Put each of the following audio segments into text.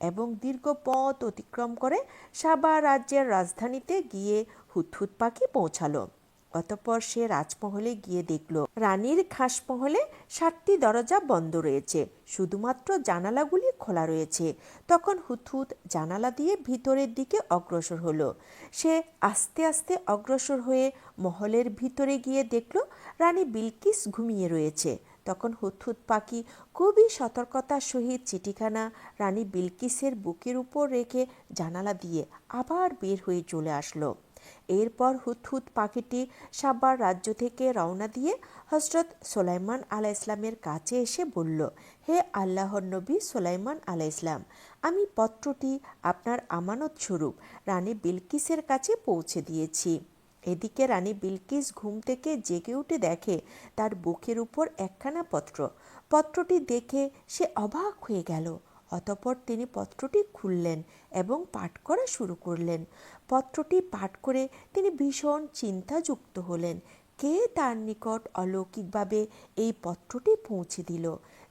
এবং দীর্ঘ পথ অতিক্রম করে সাবা রাজ্যের রাজধানীতে গিয়ে হুতহুত পাখি পৌঁছালো। অতঃপর সে রাজমহলে গিয়ে দেখল, রানীর খাসমহলে সাতটি দরজা বন্ধ রয়েছে। শুধুমাত্র জানালাগুলি খোলা রয়েছে। তখন হুতহুত জানালা দিয়ে ভিতরের দিকে অগ্রসর হলো। সে আস্তে আস্তে অগ্রসর হয়ে মহলের ভিতরে গিয়ে দেখল, রানী বিলকিস ঘুমিয়ে রয়েছে। তখন হুতহুত পাখি খুবই সতর্কতার সহিত চিঠিখানা রানী বিলকিসের বুকের উপর রেখে জানালা দিয়ে আবার বের হয়ে চলে আসলো। এরপর হুতহুত পাখিটি সাব্বার রাজ্য থেকে রওনা দিয়ে হজরত সোলাইমান আলাহ ইসলামের কাছে এসে বলল, হে আল্লাহর নবী সোলাইমান আলাহ ইসলাম আমি পত্রটি আপনার আমানত স্বরূপ রানী বিলকিসের কাছে পৌঁছে দিয়েছি। এদিকে রানী বিলকিস ঘুম থেকে জেগে উঠে দেখে তার বুকের উপর একখানা পত্র। পত্রটি দেখে সে অবাক হয়ে গেল। অতপর তিনি পত্রটি খুললেন এবং পাঠ করা শুরু করলেন। পত্রটি পাঠ করে তিনি ভীষণ চিন্তাযুক্ত হলেন। কে তার নিকট অলৌকিকভাবে এই পত্রটি পৌঁছে দিল?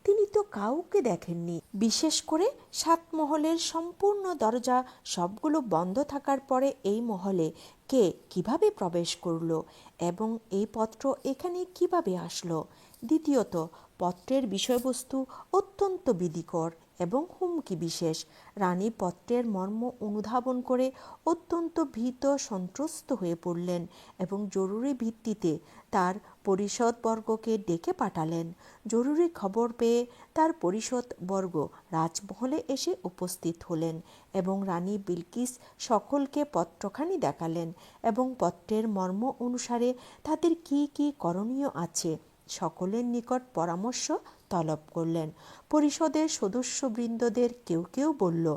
তিনি তো কাউকে দেখেননি। বিশেষ করে সাত মহলের সম্পূর্ণ দরজা সবগুলো বন্ধ থাকার পরে এই মহলে কে কীভাবে প্রবেশ করল এবং এই পত্র এখানে কীভাবে আসলো? দ্বিতীয়ত, পত্রের বিষয়বস্তু অত্যন্ত বিধিকর এবং হুমকি বিশেষ। রানী পত্রের মর্ম অনুধাবন করে অত্যন্ত ভীত সন্ত্রস্ত হয়ে পড়লেন এবং জরুরি ভিত্তিতে তার পরিষদবর্গকে ডেকে পাঠালেন। জরুরি খবর পেয়ে তার পরিষদবর্গ রাজমহলে এসে উপস্থিত হলেন এবং রানী বিলকিস সকলকে পত্রখানি দেখালেন এবং পত্রের মর্ম অনুসারে তাদের কি কি করণীয় আছে সকলের নিকট পরামর্শ তলব করলেন। পরিষদের সদস্যবৃন্দদের কেউ কেউ বলল,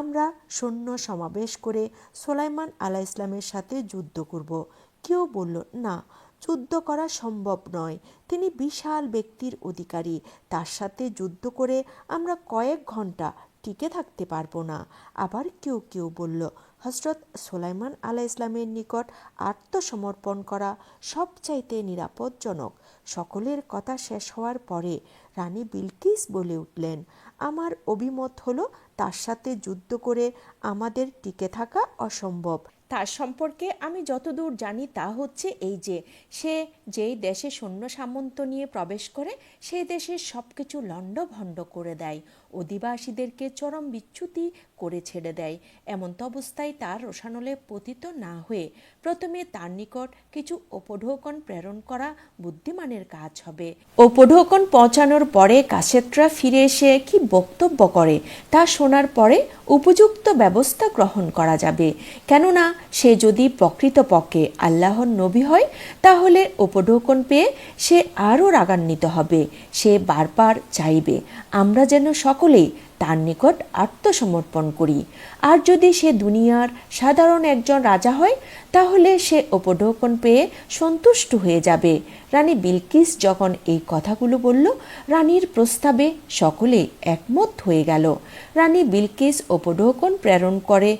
আমরা সৈন্য সমাবেশ করে সোলাইমান আলাহ ইসলামের সাথে যুদ্ধ করব। কেউ বলল, না যুদ্ধ করা সম্ভব নয়। তিনি বিশাল ব্যক্তির অধিকারী। তার সাথে যুদ্ধ করে আমরা কয়েক ঘণ্টা টিকে থাকতে পারব না। আবার কেউ কেউ বলল হজরত সোলাইমান আলাহ ইসলামের নিকট আত্মসমর্পণ করা সবচাইতে নিরাপদজনক। সকলের কথা শেষ হওয়ার পরে রানী বিলকিস বলে উঠলেন, আমার অভিমত হলো তার সাথে যুদ্ধ করে আমাদের টিকে থাকা অসম্ভব। তার সম্পর্কে আমি যতদূর জানি তা হচ্ছে এই যে, সে যেই দেশে সৈন্য সামন্ত নিয়ে প্রবেশ করে, সেই দেশের সব কিছু লণ্ডভণ্ড করে দেয়। অধিবাসীদেরকে চরম বিচ্যুতি করে ছেড়ে দেয়। এমন্ত অবস্থায় তার রোশানলে পতিত না হয়ে প্রথমে তার নিকট কিছু উপঢৌকন প্রেরণ করা বুদ্ধিমানের কাজ হবে। উপঢৌকন পৌঁছানোর পরে কাশেত্রা ফিরে এসে কি বক্তব্য করে তা শোনার পরে উপযুক্ত ব্যবস্থা গ্রহণ করা যাবে। কেননা সে যদি প্রকৃতপক্ষে আল্লাহর নবী হয়, তাহলে উপঢৌকন পেয়ে সে আরও রাগান্বিত হবে। সে বারবার চাইবে, আমরা যেন সকলেই তার নিকট আত্মসমর্পণ করি। আর যদি সে দুনিয়ার সাধারণ একজন রাজা হয়, তাহলে সে উপঢৌকন পেয়ে সন্তুষ্ট হয়ে যাবে। রানী বিলকিস যখন এই কথাগুলো বলল, রানীর প্রস্তাবে সকলে একমত হয়ে গেল। রানী বিলকিস উপঢৌকন প্রেরণ করে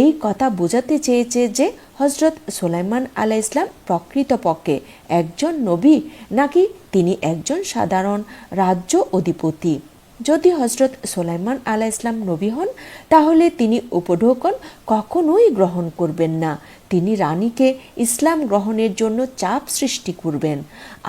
এই কথা বোঝাতে চেয়েছে যে হজরত সোলাইমান আলা ইসলাম প্রকৃতপক্ষে একজন নবী, নাকি তিনি একজন সাধারণ রাজ্য অধিপতি। যদি হজরত সোলাইমান আলা ইসলাম নবী হন তাহলে তিনি উপঢৌকন কখনোই গ্রহণ করবেন না। তিনি রানীকে ইসলাম গ্রহণের জন্য চাপ সৃষ্টি করবেন।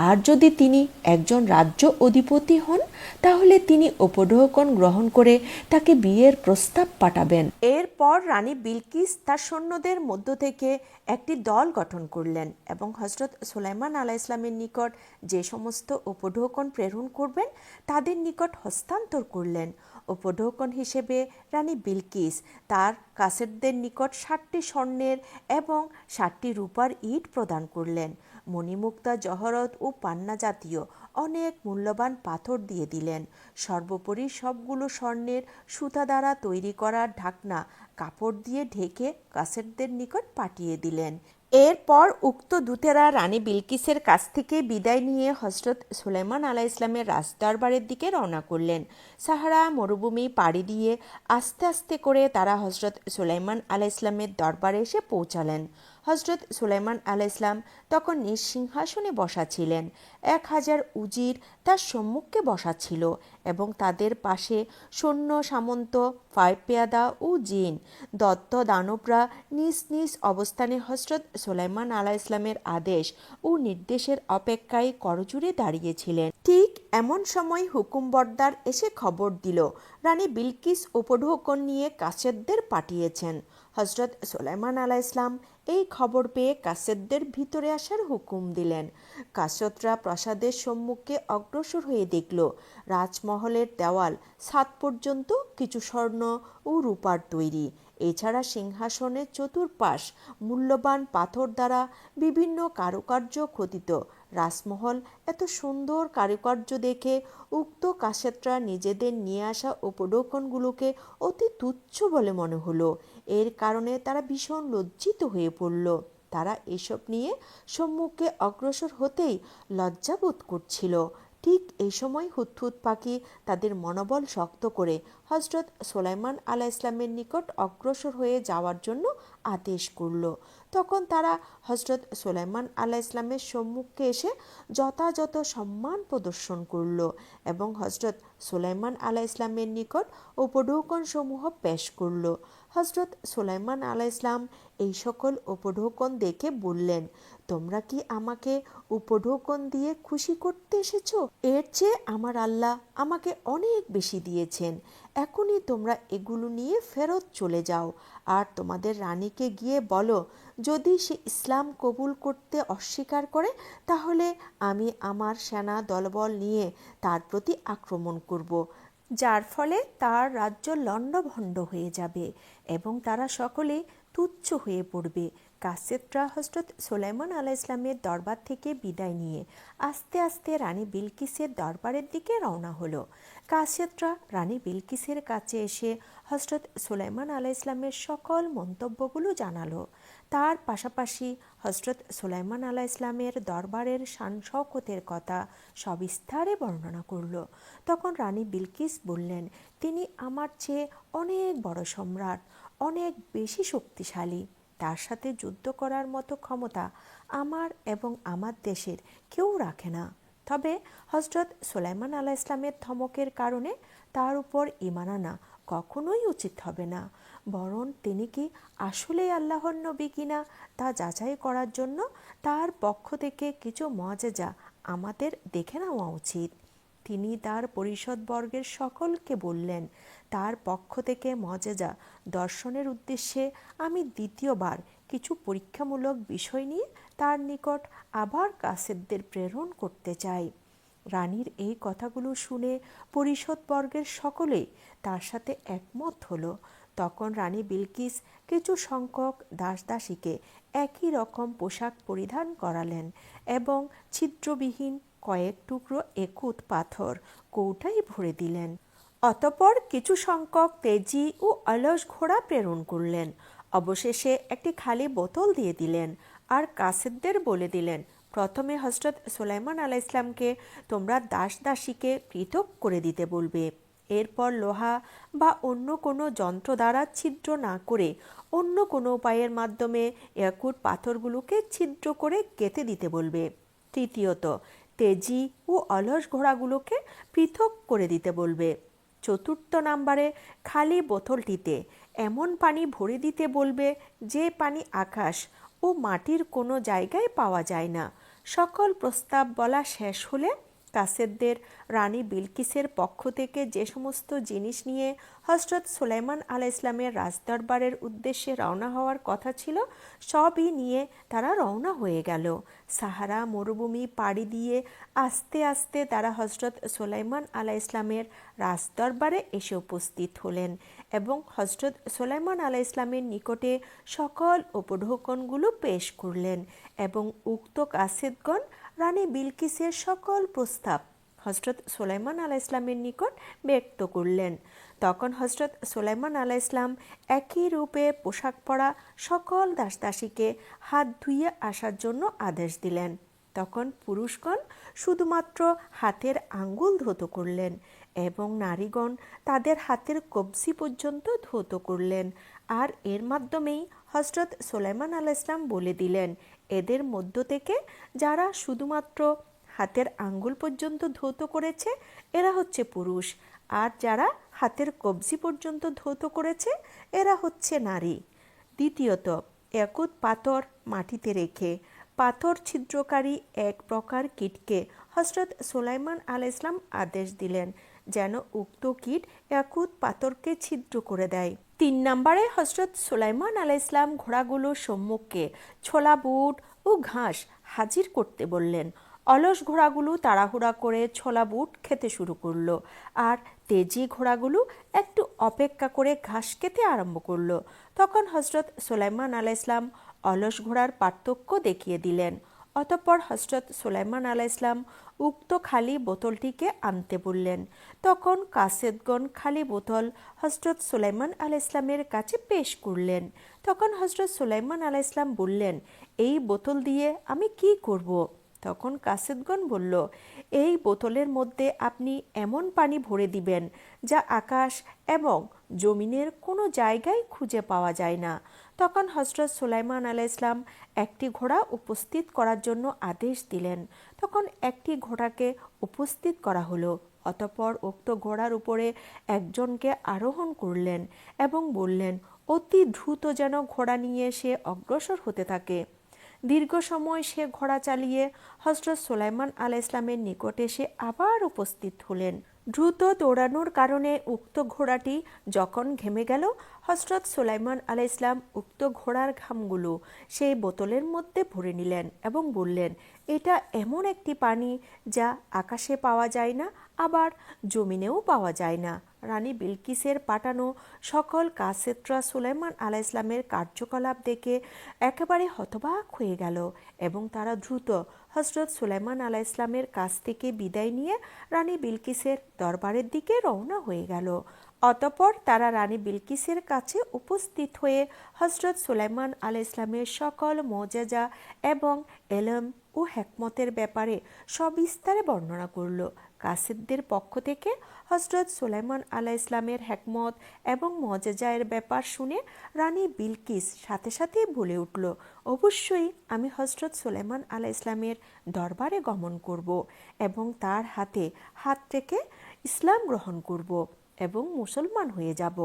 আর যদি তিনি একজন রাজ্য অধিপতি হন, তাহলে তিনি উপঢৌকন গ্রহণ করে তাকে বিয়ের প্রস্তাব পাঠাবেন। এরপর রানী বিলকিস তার সৈন্যদের মধ্য থেকে একটি দল গঠন করলেন এবং হজরত সুলাইমান আলাহ ইসলামের নিকট যে সমস্ত উপঢৌকন প্রেরণ করবেন, তাদের নিকট হস্তান্তর করলেন। উপঢৌকন হিসেবে রানী বিলকিস তার কাসেরদের নিকট ষাটটি স্বর্ণের এবং ষাটটি রূপার ইট প্রদান করলেন। মণিমুক্তা, জহরত ও পান্না জাতীয় অনেক মূল্যবান পাথর দিয়ে দিলেন। সর্বোপরি সবগুলো স্বর্ণের সুতা দ্বারা তৈরি করা ঢাকনা কাপড় দিয়ে ঢেকে কাসেরদের নিকট পাঠিয়ে দিলেন। এরপর উক্ত দূতেরা রানী বিলকিসের কাছ থেকে বিদায় নিয়ে হজরত সুলাইমান আলাহ ইসলামের রাজদরবারের দিকে রওনা করলেন। সাহারা মরুভূমি পাড়ি দিয়ে আস্তে আস্তে করে তারা হজরত সুলাইমান আলাহ ইসলামের দরবারে এসে পৌঁছালেন। হজরত সুলাইমান আলাহ ইসলাম তখন নিজ সিংহাসনে বসা ছিলেন। এক হাজার উজির তার সম্মুখে বসা ছিল এবং তাদের পাশে সৈন্য, সামন্ত ফাইভ পেয়াদা ও জিন, দত্ত, দানবরা নিজ নিজ অবস্থানে হজরত সুলাইমান আলাহ ইসলামের আদেশ ও নির্দেশের অপেক্ষায় করজুড়ে দাঁড়িয়েছিলেন। ঠিক এমন সময় হুকুমবরদার এসে খবর দিল, রানী বিলকিস উপঢৌকন নিয়ে কাসেদদের পাঠিয়েছেন। হজরত সোলাইমান আলাহ ইসলাম এই খবর পেয়ে কাসেদদের ভিতরে আসার হুকুম দিলেন। কাসতরা প্রাসাদের সম্মুখে অগ্রসর হয়ে দেখল, রাজমহলের দেওয়াল সাত পর্যন্ত কিছু স্বর্ণ ও রূপার তৈরি। এছাড়া সিংহাসনের চতুর্পাশ মূল্যবান পাথর দ্বারা বিভিন্ন কারুকার্য খোদিত। রাজমহল এত সুন্দর কারুকার্য দেখে উক্ত কাশেতরা নিজেদের নিয়ে আসা উপঢৌকনগুলোকে অতি তুচ্ছ বলে মনে হলো। এর কারণে তারা ভীষণ লজ্জিত হয়ে পড়ল। তারা এসব নিয়ে সম্মুখে অগ্রসর হতেই লজ্জাবোধ করছিল। ঠিক এই সময় হুতহুত পাখি তাদের মনোবল শক্ত করে হজরত সোলাইমান আলাহ ইসলামের নিকট অগ্রসর হয়ে যাওয়ার জন্য আদেশ করল। তখন তারা হজরত সোলাইমান আলাহ ইসলামের সম্মুখে এসে যথাযথ সম্মান প্রদর্শন করল এবং হজরত সোলাইমান আলাহ ইসলামের নিকট উপঢৌকন সমূহ পেশ করল। হজরত সোলাইমান আলাহ ইসলাম এই সকল উপঢৌকন দেখে বললেন, তোমরা কি আমাকে উপঢৌকন দিয়ে খুশি করতে এসেছ? এর চেয়ে আমার আল্লাহ আমাকে অনেক বেশি দিয়েছেন। এখনই তোমরা এগুলো নিয়ে ফেরত চলে যাও। আর তোমাদের রানীকে গিয়ে বলো, যদি সে ইসলাম কবুল করতে অস্বীকার করে, তাহলে আমি আমার সেনা দলবল নিয়ে তার প্রতি আক্রমণ করব। যার ফলে তার রাজ্য লণ্ডভণ্ড হয়ে যাবে এবং তারা সকলে তুচ্ছ হয়ে পড়বে। কাসেতরা হজরত সোলাইমান আলাহ ইসলামের দরবার থেকে বিদায় নিয়ে আস্তে আস্তে রানী বিলকিসের দরবারের দিকে রওনা হলো। কাসেতরা রানী বিলকিসের কাছে এসে হজরত সুলাইমান আলাহ ইসলামের সকল মন্তব্যগুলো জানালো। তার পাশাপাশি হজরত সুলাইমান আলাহ ইসলামের দরবারের শান শওকতের কথা সবিস্তারে বর্ণনা করল। তখন রানী বিলকিস বললেন, তিনি আমার চেয়ে অনেক বড় সম্রাট, অনেক বেশি শক্তিশালী। তার সাথে যুদ্ধ করার মতো ক্ষমতা আমার এবং আমার দেশের কেউ রাখে না। তবে হজরত সোলাইমান আলাহ ইসলামের ধমকের কারণে তার উপর ইমান আনা কখনোই উচিত হবে না। বরং তিনি কি আসলেই আল্লাহর নবী কিনা তা যাচাই করার জন্য তার পক্ষ থেকে কিছু মজেজা আমাদের দেখে নেওয়া উচিত। তিনি তার পরিষদবর্গের সকলকে বললেন, তার পক্ষ থেকে মজেজা দর্শনের উদ্দেশ্যে আমি দ্বিতীয়বার কিছু পরীক্ষামূলক বিষয় নিয়ে তার নিকট আবার কাসেদদের প্রেরণ করতে চাই। রানীর এই কথাগুলো শুনে পরিষদবর্গের সকলেই তার সাথে একমত হলো। তখন রানী বিলকিস কিছু সংখ্যক দাসদাসীকে একই রকম পোশাক পরিধান করালেন এবং ছিদ্রবিহীন কয়েক টুকরো একুত পাথর কৌটায় ভরে দিলেন। অতপর কিছু সংখ্যক তেজি ও অলস ঘোড়া প্রেরণ করলেন। অবশেষে একটি খালি বোতল দিয়ে দিলেন আর কাসেদদের বলে দিলেন, প্রথমে হজরত সুলাইমান আলাহ ইসলামকে তোমরা দাস দাসীকে পৃথক করে দিতে বলবে। এরপর লোহা বা অন্য কোনো যন্ত্র দ্বারা ছিদ্র না করে অন্য কোনো উপায়ের মাধ্যমে একুট পাথরগুলোকে ছিদ্র করে কেটে দিতে বলবে। তৃতীয়ত, তেজি ও অলস ঘোড়াগুলোকে পৃথক করে দিতে বলবে। চতুর্থ নাম্বারে, খালি বোতলটিতে এমন পানি ভরে দিতে বলবে যে পানি আকাশ ও মাটির কোনো জায়গায় পাওয়া যায় না। সকল প্রস্তাব বলা শেষ হলে কাসেদদের রানী বিলকিসের পক্ষ থেকে যে সমস্ত জিনিস নিয়ে হজরত সুলাইমান আলা ইসলামের রাজদরবারের উদ্দেশ্যে রওনা হওয়ার কথা ছিল, সবই নিয়ে তারা রওনা হয়ে গেল। সাহারা মরুভূমি পাড়ি দিয়ে আস্তে আস্তে তারা হজরত সুলাইমান আলা ইসলামের রাজদরবারে এসে উপস্থিত হলেন এবং হজরত সুলাইমান আলা ইসলামের নিকটে সকল উপঢৌকনগুলো পেশ করলেন এবং উক্ত কাসেদগণ রানী বিলকিসের সকল প্রস্তাব হজরত সোলাইমান আলা ইসলামের নিকট ব্যক্ত করলেন। তখন হজরত সোলাইমান আলা ইসলাম একই রূপে পোশাক পরা সকল দাসদাসীকে হাত ধুইয়ে আসার জন্য আদেশ দিলেন। তখন পুরুষগণ শুধুমাত্র হাতের আঙ্গুল ধুতো করলেন এবং নারীগণ তাদের হাতের কবজি পর্যন্ত ধৌত করলেন। আর এর মাধ্যমেই হজরত সোলাইমান আল ইসলাম বলে দিলেন এদের মধ্য থেকে যারা শুধুমাত্র হাতের আঙ্গুল পর্যন্ত ধৌত করেছে, এরা হচ্ছে পুরুষ। আর যারা হাতের কবজি পর্যন্ত ধৌত করেছে, এরা হচ্ছে নারী। দ্বিতীয়ত, একুত পাথর মাটিতে রেখে পাথর ছিদ্রকারী এক প্রকার কীটকে হজরত সোলাইমান আল ইসলাম আদেশ দিলেন। যেন উক্ত কীট একুত পাথরকে ছিদ্র করে দেয়। তিন নম্বরে হজরত সুলাইমান আল ইসলাম ঘোড়াগুলোর সম্মুখে ছোলা বুট ও ঘাস হাজির করতে বললেন। অলস ঘোড়াগুলো তাড়াহুড়া করে ছোলা বুট খেতে শুরু করল আর তেজি ঘোড়াগুলো একটু অপেক্ষা করে ঘাস খেতে আরম্ভ করল। তখন হজরত সুলাইমান আল ইসলাম অলস ঘোড়ার পার্থক্য দেখিয়ে দিলেন। অতঃপর হজরত সুলাইমান আলাহ ইসলাম উক্ত খালি বোতলটিকে আনতে বললেন। তখন কাসেদগণ খালি বোতল হজরত সুলাইমান আল ইসলামের কাছে পেশ করলেন। তখন হজরত সুলাইমান আলাহ ইসলাম বললেন, এই বোতল দিয়ে আমি কি করব। তখন কাসেদগণ বলল, এই বোতলের মধ্যে আপনি এমন পানি ভরে দিবেন যা আকাশ এবং জমিনের কোনো জায়গায় খুঁজে পাওয়া যায় না। তখন হজরত সুলাইমান আলাহ ইসলাম একটি ঘোড়া উপস্থিত করার জন্য আদেশ দিলেন। তখন একটি ঘোড়াকে উপস্থিত করা হলো। অতপর উক্ত ঘোড়ার উপরে একজনকে আরোহণ করলেন এবং বললেন, অতি দ্রুত যেন ঘোড়া নিয়ে সে অগ্রসর হতে থাকে। দীর্ঘ সময় সে ঘোড়া চালিয়ে হজরত সোলাইমান আল ইসলামের নিকটে সে আবার উপস্থিত হলেন। দ্রুত দৌড়ানোর কারণে উক্ত ঘোড়াটি যখন ঘেমে গেল, হজরত সুলাইমান আলাহ ইসলাম উক্ত ঘোড়ার ঘামগুলো সেই বোতলের মধ্যে ভরে নিলেন এবং বললেন, এটা এমন একটি পানি যা আকাশে পাওয়া যায় না, আবার জমিনেও পাওয়া যায় না। রানী বিলকিসের পাঠানো সকল কাসেত্রা সুলাইমান আলাহ ইসলামের কার্যকলাপ দেখে একেবারে হতবাক হয়ে গেল এবং তারা দ্রুত হজরত সুলাইমান আলাহ ইসলামের কাছ থেকে বিদায় নিয়ে রানী বিলকিসের দরবারের দিকে রওনা হয়ে গেল। অতপর তারা রানী বিলকিসের কাছে উপস্থিত হয়ে হজরত সুলাইমান আল ইসলামের সকল মজাজা এবং এলম ও হেকমতের ব্যাপারে সবিস্তারে বর্ণনা করল। কাসিদদের পক্ষ থেকে হজরত সোলাইমান আলা ইসলামের হ্যাকমত এবং মজাজায়ের ব্যাপার শুনে রানী বিলকিস সাথে সাথেই বলে উঠল, অবশ্যই আমি হজরত সোলাইমান আলা ইসলামের দরবারে গমন করব এবং তার হাতে হাত রেখে ইসলাম গ্রহণ করব এবং মুসলমান হয়ে যাব।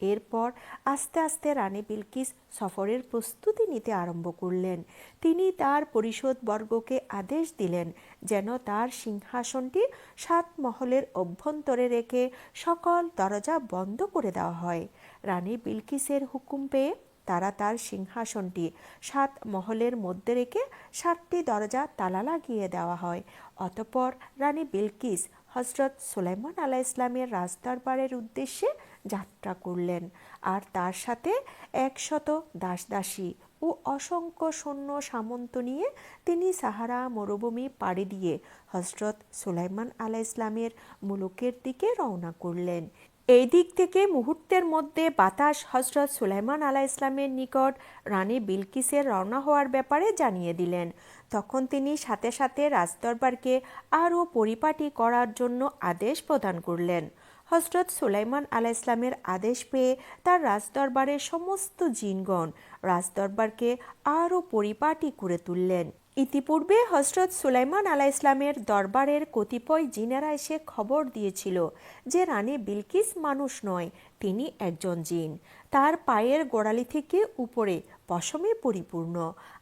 এরপর আস্তে আস্তে রানী বিলকিস সফরের প্রস্তুতি নিতে আরম্ভ করলেন। তিনি তার পরিষদ বর্গকে আদেশ দিলেন যেন তার সিংহাসনটি সাত মহলের অভ্যন্তরে রেখে সকল দরজা বন্ধ করে দেওয়া হয়। রানী বিলকিসের হুকুম পেয়ে তারা তার সিংহাসনটি সাত মহলের মধ্যে রেখে সাতটি দরজা তালা লাগিয়ে দেওয়া হয়। অতপর রানী বিলকিস হজরত সুলাইমান আলাহ ইসলামের রাজদরবারের উদ্দেশ্যে যাত্রা করলেন। আর তার সাথে একশত দাসদাসী ও অসংখ্য সৈন্য সামন্ত নিয়ে তিনি সাহারা মরুভূমি পাড়ি দিয়ে হজরত সুলাইমান আলাহ ইসলামের মুলুকের দিকে রওনা করলেন। এই দিক থেকে মুহূর্তের মধ্যে বাতাস হজরত সুলাইমান আলাহ ইসলামের নিকট রানী বিলকিসের রওনা হওয়ার ব্যাপারে জানিয়ে দিলেন। তখন তিনি সাথে সাথে রাজদরবারকে আরও পরিপাটি করার জন্য আদেশ প্রদান করলেন। হজরত সুলাইমান আলাহ ইসলামের আদেশ পেয়ে তার রাজদরবারের সমস্ত জিনগণ রাজদরবারকে আরও পরিপাটি করে তুললেন। ইতিপূর্বে হজরত সুলাইমান আলাহ ইসলামের দরবারের কতিপয় জিনেরা এসে খবর দিয়েছিল যে রানী বিলকিস মানুষ নয়, তিনি একজন জিন। তার পায়ের গোড়ালি থেকে উপরে পশমে পরিপূর্ণ।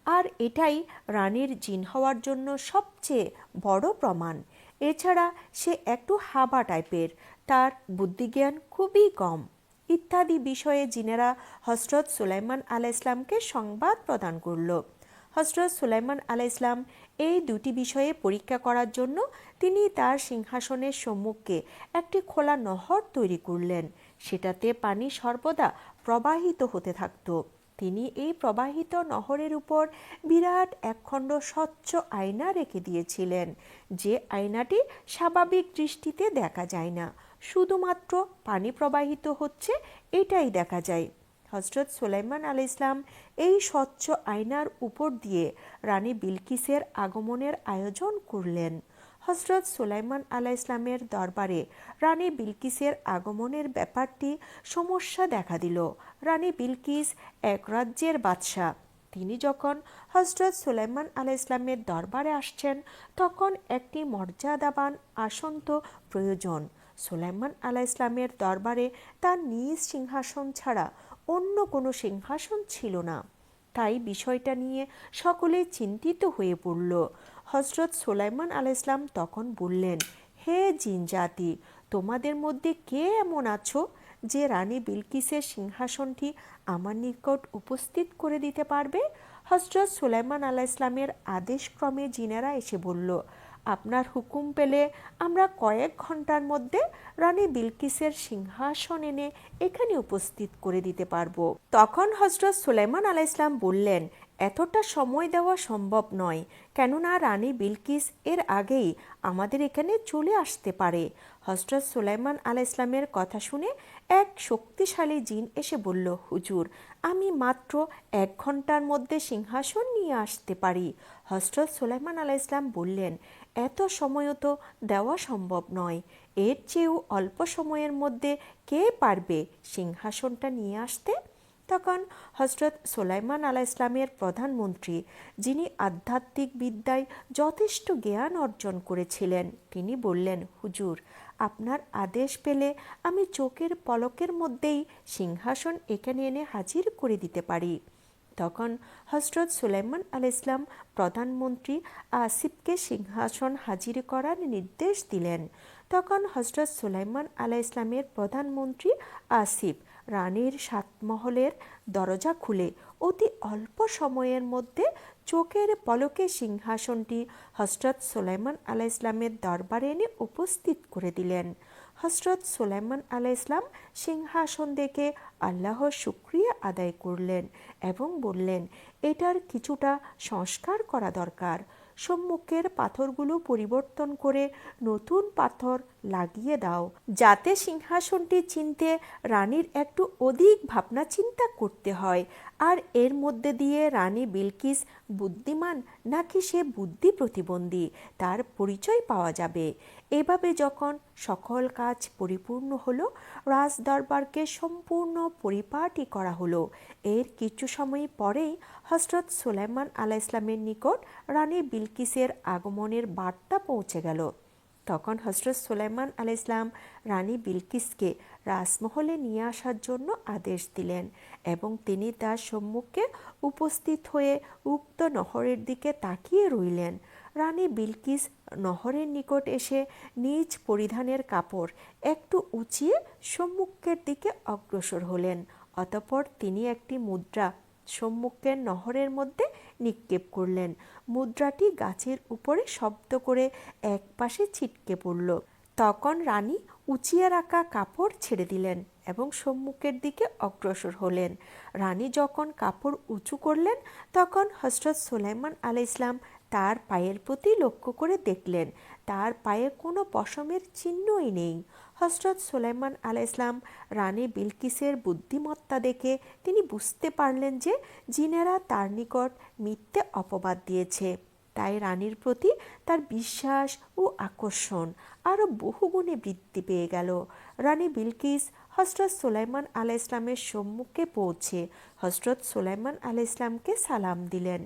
আর এটাই রানীর জিন হওয়ার জন্য সবচেয়ে বড় প্রমাণ। এছাড়া সে একটু হাবা টাইপের, তার বুদ্ধিজ্ঞান খুবই কম। ইত্যাদি বিষয়ে জিনেরা হজরত সুলাইমান আলাহ ইসলামকে সংবাদ প্রদান করল। হজরত সুলাইমান আলাহ ইসলাম এই দুটি বিষয়ে পরীক্ষা করার জন্য তিনি তার সিংহাসনের সম্মুখে একটি খোলা নহর তৈরি করলেন। সেটাতে পানি সর্বদা প্রবাহিত হতে থাকত। তিনি এই প্রবাহিত নহরের উপর বিরাট একখণ্ড স্বচ্ছ আয়না রেখে দিয়েছিলেন। যে আয়নাটি স্বাভাবিক দৃষ্টিতে দেখা যায় না, শুধুমাত্র পানি প্রবাহিত হচ্ছে এটাই দেখা যায়। হজরত সুলাইমান আল ইসলাম এই স্বচ্ছ আয়নার উপর দিয়ে রানী বিলকিসের আগমনের আয়োজন করলেন। হজরত সুলাইমান আলাহ ইসলামের দরবারে রানী বিলকিসের আগমনের ব্যাপারটি সমস্যা দেখা দিল। রানী বিলকিস এক রাজ্যের বাদশাহ। তিনি যখন হজরত সুলাইমান আলাহ ইসলামের দরবারে আসছেন, তখন একটি মর্যাদাবান আসন তো প্রয়োজন। সুলাইমান আলাহ ইসলামের দরবারে তার নিজ সিংহাসন ছাড়া অন্য কোনো সিংহাসন ছিল না। তাই বিষয়টা নিয়ে সকলে চিন্তিত হয়ে পড়ল। হজরত সুলাইমান আলাহ ইসলাম তখন বললেন, হে জিন জাতি, তোমাদের মধ্যে কে এমন আছো যে রানী বিলকিসের সিংহাসনটি আমার নিকট উপস্থিত করে দিতে পারবে? হজরত সুলাইমান আলাহ ইসলামের আদেশক্রমে জিনেরা এসে বলল, আপনার হুকুম পেলে আমরা কয়েক ঘণ্টার মধ্যে রানী বিলকিসের সিংহাসন এনে এখানে উপস্থিত করে দিতে পারব। তখন হজরত সুলাইমান আলাহ ইসলাম বললেন এতটা সময় দেওয়া সম্ভব নয়। কেননা রানী বিলকিস এর আগেই আমাদের এখানে চলে আসতে পারে। হজরত সুলাইমান আলাহ ইসলামের কথা শুনে এক শক্তিশালী জিন এসে বলল, হুজুর, আমি মাত্র এক ঘণ্টার মধ্যে সিংহাসন নিয়ে আসতে পারি। হজরত সুলাইমান আলাহ ইসলাম বললেন, এত সময়ও তো দেওয়া সম্ভব নয়। এর চেয়েও অল্প সময়ের মধ্যে কে পারবে সিংহাসনটা নিয়ে আসতে? তখন হজরত সোলাইমান আলাহ ইসলামের প্রধানমন্ত্রী যিনি আধ্যাত্মিক বিদ্যায় যথেষ্ট জ্ঞান অর্জন করেছিলেন, তিনি বললেন, হুজুর, আপনার আদেশ পেলে আমি চোখের পলকের মধ্যেই সিংহাসন এখানে এনে হাজির করে দিতে পারি। তখন হজরত সুলাইমান আল ইসলাম প্রধানমন্ত্রী আসিফকে সিংহাসন হাজির করার নির্দেশ দিলেন। তখন হজরত সুলাইমান আলাহ ইসলামের প্রধানমন্ত্রী আসিফ রানীর সাতমহলের দরজা খুলে অতি অল্প সময়ের মধ্যে চোখের পলকে সিংহাসনটি হজরত সুলাইমান আলাহ ইসলামের দরবারে এনে উপস্থিত করে দিলেন। হজরত সুলাইমান আলাহ ইসলাম সিংহাসন দেখে আল্লাহর শুক্রিয়া আদায় করলেন এবং বললেন, এটার কিছুটা সংস্কার করা দরকার। সম্মুখের পাথরগুলো পরিবর্তন করে নতুন পাথর লাগিয়ে দাও, যাতে সিংহাসনটি চিনতে রানীর একটু অধিক ভাবনা চিন্তা করতে হয়। আর এর মধ্যে দিয়ে রানী বিলকিস বুদ্ধিমান নাকি সে বুদ্ধি প্রতিবন্ধী, তার পরিচয় পাওয়া যাবে। এভাবে যখন সকল কাজ পরিপূর্ণ হলো রাজ দরবারকে সম্পূর্ণ পরিপাটি করা হলো। এর কিছু সময় পরেই হজরত সুলাইমান আলাহ ইসলামের নিকট রানী বিলকিসের আগমনের বার্তা পৌঁছে গেল। তখন হজরত সুলাইমান আল ইসলাম রানী বিলকিসকে রাজমহলে নিয়ে আসার জন্য আদেশ দিলেন এবং তিনি তার সম্মুখে উপস্থিত হয়ে উক্ত নহরের দিকে তাকিয়ে রইলেন। রানী বিলকিস নহরের নিকট এসে নিজ পরিধানের কাপড় একটু উঁচিয়ে সম্মুখের দিকে অগ্রসর হলেন, অতপর তিনি একটি মুদ্রা সম্মুখের নহরের মধ্যে নিক্ষেপ করলেন। মুদ্রাটি গাছের উপরে শব্দ করে এক পাশে ছিটকে পড়ল। তখন রানী উঁচিয়ে রাখা কাপড় ছেড়ে দিলেন এবং সম্মুখের দিকে অগ্রসর হলেন। রানী যখন কাপড় উঁচু করলেন, তখন হজরত সুলাইমান আলাই ইসলাম তার পায়ের প্রতি লক্ষ্য করে দেখলেন। তার পায়ে কোনো পশমের চিহ্নই নেই। হজরত সুলাইমান আলাহ ইসলাম রানী বিলকিসের বুদ্ধিমত্তা দেখে তিনি বুঝতে পারলেন যে জিনেরা তার নিকট মিথ্যে অপবাদ দিয়েছে। তাই রানীর প্রতি তার বিশ্বাস ও আকর্ষণ আরও বহুগুণে বৃদ্ধি পেয়ে গেল। রানী বিলকিস হজরত সুলাইমান আলাহ ইসলামের সম্মুখে পৌঁছে হজরত সুলাইমান আলাহ ইসলামকে সালাম দিলেন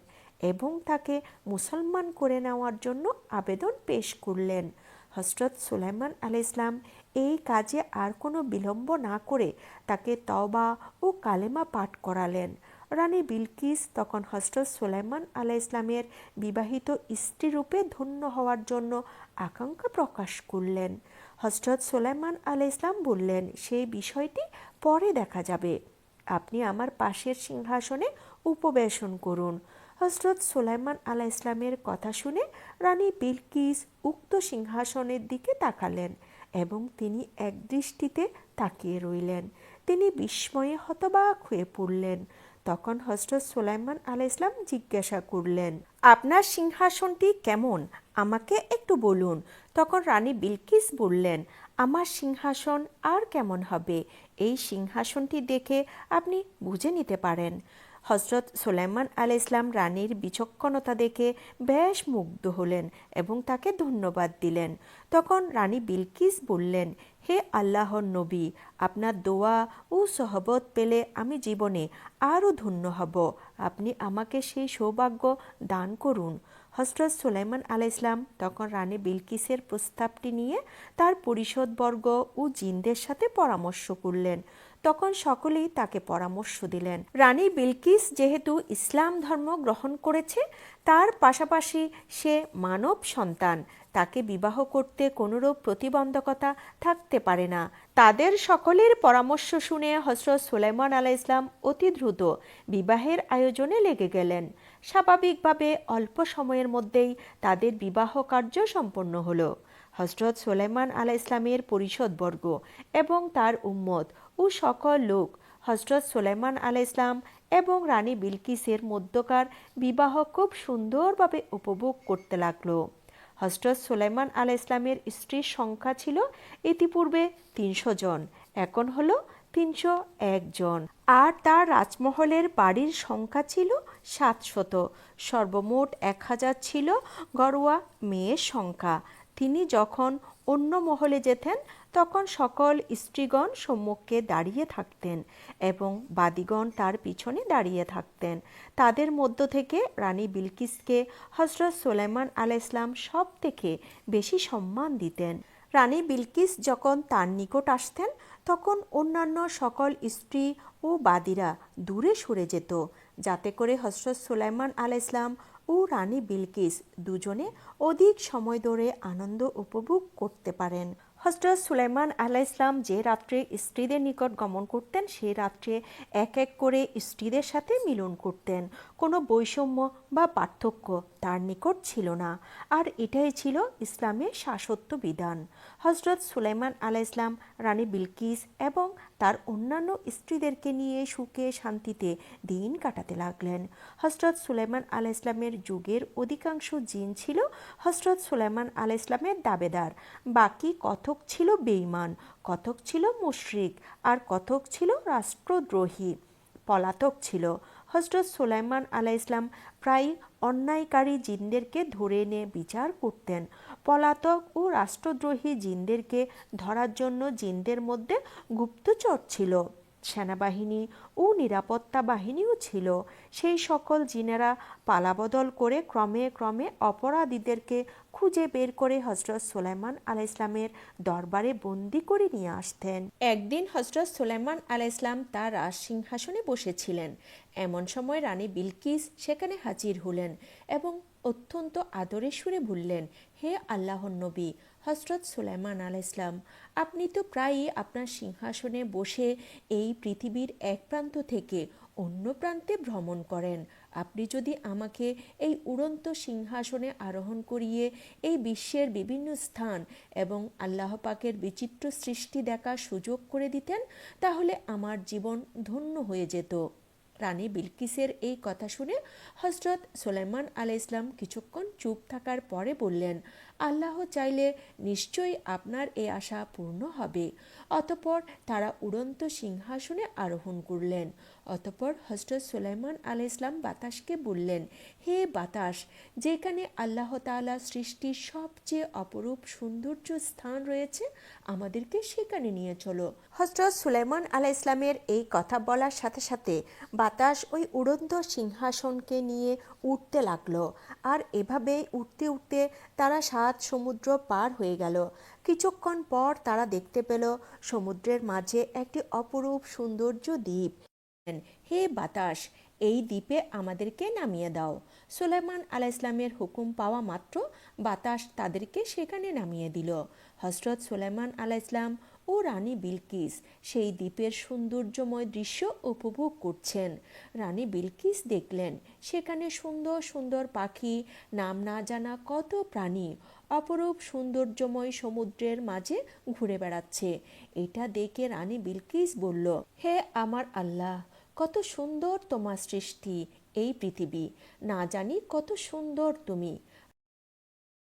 এবং তাকে মুসলমান করে নেওয়ার জন্য আবেদন পেশ করলেন। হজরত সুলাইমান আল ইসলাম এই কাজে আর কোনো বিলম্ব না করে তাকে তওবা ও কালেমা পাঠ করালেন। রানী বিলকিস তখন হজরত সুলাইমান আলাহ ইসলামের বিবাহিত স্ত্রীরূপে ধন্য হওয়ার জন্য আকাঙ্ক্ষা প্রকাশ করলেন। হজরত সুলাইমান আলাহ ইসলাম বললেন, সেই বিষয়টি পরে দেখা যাবে। আপনি আমার পাশের সিংহাসনে উপবেশন করুন। হজরত সুলাইমান আলাহ ইসলামের কথা শুনে রানী বিলকিস উক্ত সিংহাসনের দিকে তাকালেন। এবং তিনি এক দৃষ্টিতে তাকিয়ে রইলেন। তিনি বিস্ময়ে হতবাক হয়ে পড়লেন। তখন হজরত সুলাইমান আলাহ ইসলাম জিজ্ঞাসা করলেন, আপনার সিংহাসনটি কেমন? আমাকে একটু বলুন। তখন রানী বিলকিস বললেন, আমার সিংহাসন আর কেমন হবে? এই সিংহাসনটি দেখে আপনি বুঝে নিতে পারেন। হজরত সোলাইমান আল ইসলাম রানীর বিচক্ষণতা দেখে বেশ মুগ্ধ হলেন এবং তাকে ধন্যবাদ দিলেন। তখন রানী বিলকিস বললেন, হে আল্লাহর নবী, আপনার দোয়া ও সহবত পেলে আমি জীবনে আরও ধন্য হব। আপনি আমাকে সেই সৌভাগ্য দান করুন। হজরত সুলাইমান আল ইসলাম তখন রানী বিলকিসের প্রস্তাবটি নিয়ে তার পরিষদবর্গ ও জিনদের সাথে পরামর্শ করলেন। তখন সকলেই তাকে পরামর্শ দিলেন। রানী বিলকিস যেহেতু ইসলাম ধর্ম গ্রহণ করেছে, তার পাশাপাশি সে মানব সন্তান, তাকে বিবাহ করতে কোনোরূপ প্রতিবন্ধকতা থাকতে পারে না। তাদের সকলের পরামর্শ শুনে হজরত সুলাইমান আলাহ ইসলাম অতি দ্রুত বিবাহের আয়োজনে লেগে গেলেন। স্বাভাবিকভাবে অল্প সময়ের মধ্যেই তাদের বিবাহ কার্য সম্পন্ন হলো। হজরত সুলাইমান আলাহ ইসলামের পরিষদবর্গ এবং তার উম্মত ও সকল লোক হজরত সুলাইমান আলাহ ইসলাম এবং রানী বিলকিসের মধ্যকার বিবাহ খুব সুন্দরভাবে উপভোগ করতে লাগল। হজরত সুলাইমান আলাহ ইসলামের স্ত্রীর সংখ্যা ছিল ইতিপূর্বে তিনশো জন, এখন হলো তিনশো জন। আর তার রাজমহলের বাড়ির সংখ্যা ছিল সাতশত, সর্বমোট এক হাজার ছিল গড়োয়া মেয়ের সংখ্যা। তিনি যখন অন্য মহলে যেতেন তখন সকল স্ত্রীগণ সম্মুখে দাঁড়িয়ে থাকতেন এবং বাদিগণ তার পিছনে দাঁড়িয়ে থাকতেন। তাদের মধ্য থেকে রানী বিলকিসকে হজরত সোলাইমান আল ইসলাম সব থেকে বেশি সম্মান দিতেন। রানী বিলকিস যখন তার নিকট আসতেন, তখন অন্যান্য সকল স্ত্রী ও বাদিরা দূরে সরে যেত, যাতে করে হজরত সুলাইমান আল ইসলাম ও রানী বিলকিস দুজনে অধিক সময় ধরে আনন্দ উপভোগ করতে পারেন। হজরত সুলাইমান আল্লাহ ইসলাম যে রাত্রে স্ত্রীদের নিকট গমন করতেন, সে রাত্রে এক এক করে স্ত্রীদের সাথে মিলন করতেন। কোনো বৈষম্য বা পার্থক্য তার নিকট ছিল না। আর এটাই ছিল ইসলামের শাসত্ব বিধান। হজরত সুলাইমান আলাহ ইসলাম রানী বিলকিস এবং তার অন্যান্য স্ত্রীদেরকে নিয়ে সুখে শান্তিতে দিন কাটাতে লাগলেন। হজরত সুলাইমান আলাহ ইসলামের যুগের অধিকাংশ জিন ছিল হজরত সুলাইমান আলাহ ইসলামের দাবেদার। বাকি কথক ছিল বেইমান কথক ছিল মুশরিক, আর কথক ছিল রাষ্ট্রদ্রোহী। পলাতক ছিল। হজরত সুলাইমান আলাহ ইসলাম প্রায় অন্যায়কারী জিনদেরকে ধরে এনে বিচার করতেন। পলাতক ও রাষ্ট্রদ্রোহী জিনদেরকে ধরার জন্য জিনদের মধ্যে গুপ্তচর ছিল। সেনাবাহিনী ও নিরাপত্তা বাহিনীও ছিল। সেই সকল জিনেরা পালাবদল করে ক্রমে ক্রমে অপরাধীদেরকে খুঁজে বের করে হজরত সোলাইমান আলাহ ইসলামের দরবারে বন্দি করে নিয়ে আসতেন। একদিন হজরত সোলাইমান আলাহ ইসলাম তার রাজ সিংহাসনে বসেছিলেন। এমন সময় রানী বিলকিস সেখানে হাজির হলেন এবং অত্যন্ত আদরের সুরে বললেন, হে আল্লাহর নবী হজরত সুলাইমান আল ইসলাম আপনি তো প্রায়ই আপনার সিংহাসনে বসে এই পৃথিবীর এক প্রান্ত থেকে অন্য প্রান্তে ভ্রমণ করেন। আপনি যদি আমাকে এই উড়ন্ত সিংহাসনে আরোহণ করিয়ে এই বিশ্বের বিভিন্ন স্থান এবং আল্লাহ পাকের বিচিত্র সৃষ্টি দেখার সুযোগ করে দিতেন, তাহলে আমার জীবন ধন্য হয়ে যেত। রানী বিলকিসের এই কথা শুনে হজরত সোলাইমান আলাই ইসলাম কিছুক্ষণ চুপ থাকার পরে বললেন আল্লাহ চাইলে নিশ্চয়ই আপনার এই আশা পূর্ণ হবে। অতপর তারা উড়ন্ত সিংহাসনে আরোহণ করলেন। অতপর হজরত সুলাইমান আল ইসলাম বাতাসকে বললেন, হে বাতাস, যেখানে আল্লাহ তালা সৃষ্টির সবচেয়ে অপরূপ সৌন্দর্য স্থান রয়েছে, আমাদেরকে সেখানে নিয়ে চলো। হজরত সুলাইমান আলা ইসলামের এই কথা বলার সাথে সাথে বাতাস ওই উড়ন্ত সিংহাসনকে নিয়ে উঠতে লাগল। আর এভাবে উঠতে উঠতে তারা সাত সমুদ্র পার হয়ে গেল। কিছুক্ষণ পর তারা দেখতে পেল সমুদ্রের মাঝে একটি অপরূপ সৌন্দর্য দ্বীপ। হে বাতাস, এই দ্বীপে আমাদেরকে নামিয়ে দাও। সুলাইমান আলা ইসলামের হুকুম পাওয়া মাত্র বাতাস তাদেরকে সেখানে নামিয়ে দিল। হজরত সুলাইমান আলা ইসলাম ও রানী বিলকিস সেই দ্বীপের সৌন্দর্যময় দৃশ্য উপভোগ করছেন। রানী বিলকিস দেখলেন, সেখানে সুন্দর সুন্দর পাখি, নাম না জানা কত প্রাণী অপরূপ সৌন্দর্যময় সমুদ্রের মাঝে ঘুরে বেড়াচ্ছে। এটা দেখে রানী বিলকিস বলল, হে আমার আল্লাহ, কত সুন্দর তোমার সৃষ্টি, এই পৃথিবী। না জানি কত সুন্দর তুমি।